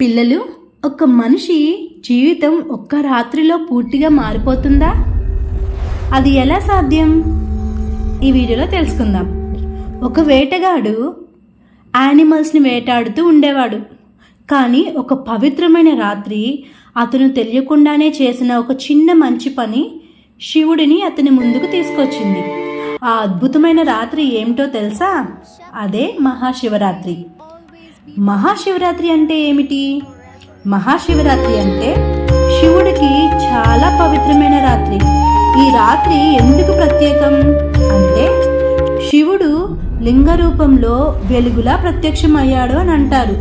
పిల్లలు ఒక మనిషి జీవితం ఒక్క రాత్రిలో పూర్తిగా మారిపోతుందా? అది ఎలా సాధ్యం? ఈ వీడియోలో తెలుసుకుందాం. ఒక వేటగాడు యానిమల్స్ని వేటాడుతూ ఉండేవాడు. కానీ ఒక పవిత్రమైన రాత్రి అతను తెలియకుండానే చేసిన ఒక చిన్న మంచి పని శివుడిని అతని ముందుకు తీసుకొచ్చింది. ఆ అద్భుతమైన రాత్రి ఏమిటో తెలుసా? అదే మహాశివరాత్రి. మహాశివరాత్రి అంటే ఏమిటి? మహాశివరాత్రి అంటే శివుడికి చాలా పవిత్రమైన రాత్రి. ఈ రాత్రి ఎందుకు ప్రత్యేకం? అంటే శివుడు లింగ రూపంలో వెలుగులా ప్రత్యక్షమయ్యాడు అని అంటారు.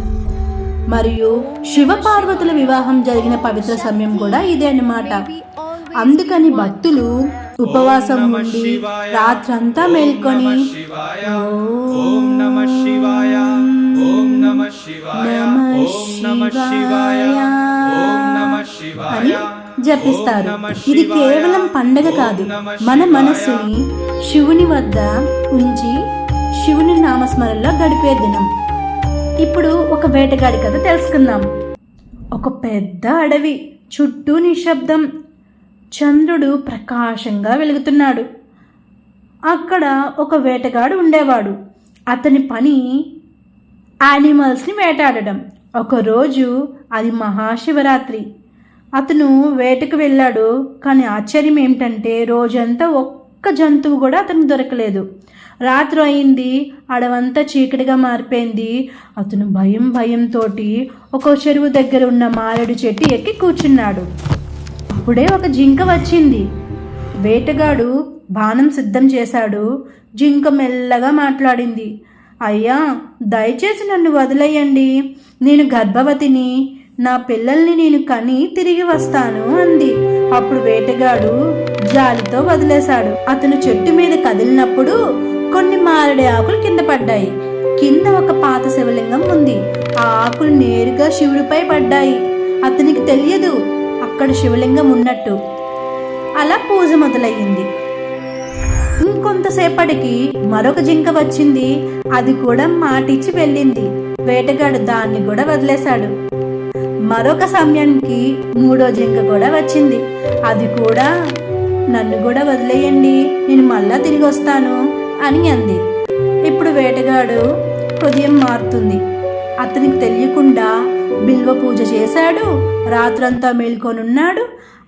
మరియు శివపార్వతుల వివాహం జరిగిన పవిత్ర సమయం కూడా ఇదే అన్నమాట. అందుకని భక్తులు ఉపవాసం ఉండి రాత్రంతా మేల్కొని ఓం నమ శివాయ. జపిస్తారు ఇది కేవలం పండగ కాదు. మన మనస్సుని శివుని వద్ద ఉంచి శివుని నామస్మరణలో గడిపే దినం. ఇప్పుడు ఒక వేటగాడి కథ తెలుసుకుందాం. ఒక పెద్ద అడవి చుట్టూ నిశ్శబ్దం. చంద్రుడు ప్రకాశంగా వెలుగుతున్నాడు. అక్కడ ఒక వేటగాడు ఉండేవాడు. అతని పని యానిమల్స్ని వేటాడడం. ఒకరోజు అది మహాశివరాత్రి. అతను వేటకు వెళ్ళాడు కానీ ఆశ్చర్యం ఏమిటంటే రోజంతా ఒక్క జంతువు కూడా అతనికి దొరకలేదు. రాత్రి అయింది అడవంతా చీకటిగా మారిపోయింది. అతను భయం భయంతో ఒక చెరువు దగ్గర ఉన్న మారేడు చెట్టు ఎక్కి కూర్చున్నాడు. అప్పుడే ఒక జింక వచ్చింది. వేటగాడు బాణం సిద్ధం చేశాడు. జింక మెల్లగా మాట్లాడింది అయ్యా దయచేసి నన్ను వదిలేయండి. నేను గర్భవతిని నా పిల్లల్ని నేను కని తిరిగి వస్తాను అంది. అప్పుడు వేటగాడు జాలితో వదిలేశాడు. అతను చెట్టు మీద కదిలినప్పుడు కొన్ని మారడి ఆకులు కింద పడ్డాయి. కింద ఒక పాత శివలింగం ఉంది. ఆ ఆకులు నేరుగా శివుడిపై పడ్డాయి. అతనికి తెలియదు అక్కడ శివలింగం ఉన్నట్టు. అలా పూజ మొదలయ్యింది. ఇంకొంతసేపటికి మరొక జింక వచ్చింది. అది కూడా మాటిచ్చి వెళ్ళింది. వేటగాడు దాన్ని కూడా వదిలేశాడు. మరొక సమయానికి మూడో జింక కూడా వచ్చింది. అది కూడా నన్ను కూడా వదిలేయండి నేను మళ్ళా తిరిగి వస్తాను అని అంది. ఇప్పుడు వేటగాడు హృదయం మారుతుంది. అతనికి తెలియకుండా బిల్వ పూజ చేశాడు రాత్రంతా మేల్కొనున్నాడు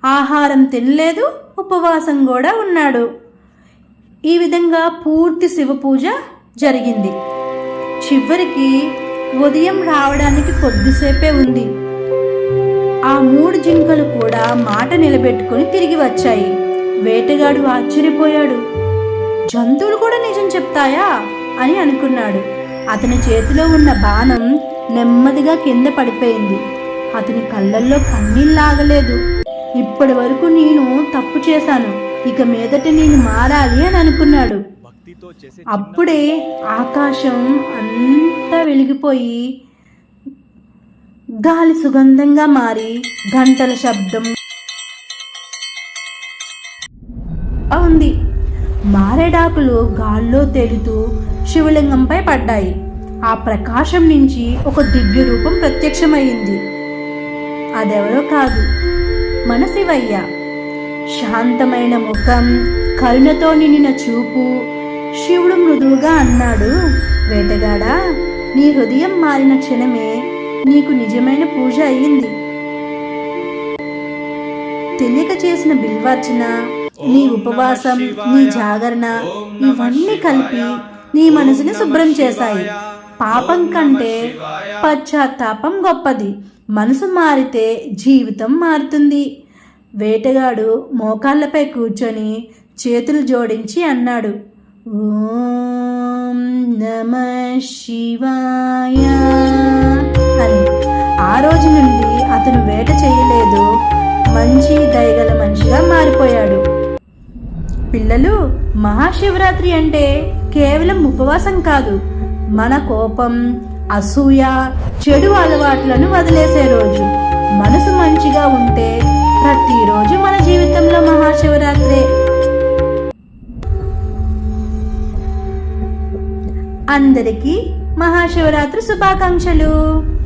ఆహారం తినలేదు ఉపవాసం కూడా ఉన్నాడు. ఈ విధంగా పూర్తి శివ పూజ జరిగింది. చివరికి ఉదయం రావడానికి కొద్దిసేపే ఉంది. ఆ మూడు జింకలు కూడా మాట నిలబెట్టుకుని తిరిగి వచ్చాయి. వేటగాడు ఆశ్చర్యపోయాడు. జంతువులు కూడా నిజం చెప్తాయా? అని అనుకున్నాడు. అతని చేతిలో ఉన్న బాణం నెమ్మదిగా కింద పడిపోయింది. అతని కళ్ళల్లో కన్నీళ్ళాగలేదు ఇప్పటి వరకు నేను తప్పు చేశాను. ఇక మీదట నేను మారాలి అని అనుకున్నాడు. అప్పుడే ఆకాశం అంతా వెలిగిపోయి గాలి సుగంధంగా మారి గంటల శబ్దం. ఉంది మారేడాకులు గాల్లో తేలుతూ శివలింగంపై పడ్డాయి. ఆ ప్రకాశం నుంచి ఒక దివ్య రూపం ప్రత్యక్షమైంది అదెవరో కాదు మన శివయ్య శాంతమైన ముఖం కరుణతో నిండిన చూపు. శివుడు మృదువుగా అన్నాడు వేటగాడా నీ హృదయం మారిన క్షణమే నీకు నిజమైన పూజ అయ్యింది. తెలియక చేసిన బిల్వార్చన నీ ఉపవాసం నీ జాగరణ ఇవన్నీ కలిపి నీ మనసుని శుభ్రం చేశాయి. పాపం కంటే పశ్చాత్తాపం గొప్పది. మనసు మారితే జీవితం మారుతుంది. వేటగాడు మోకాళ్ళపై కూర్చొని చేతులు జోడించి అన్నాడు ఓం నమ శివాయ. అతను వేట చేయలేదు. మంచి దయగల మనిషిగా మారిపోయాడు. పిల్లలు మహాశివరాత్రి అంటే కేవలం ఉపవాసం కాదు. మన కోపం అసూయ చెడు అలవాట్లను వదిలేసే రోజు. మనసు మంచిగా ఉంటే ప్రతిరోజు మన జీవితంలో మహాశివరాత్రే. అందరికీ మహాశివరాత్రి శుభాకాంక్షలు.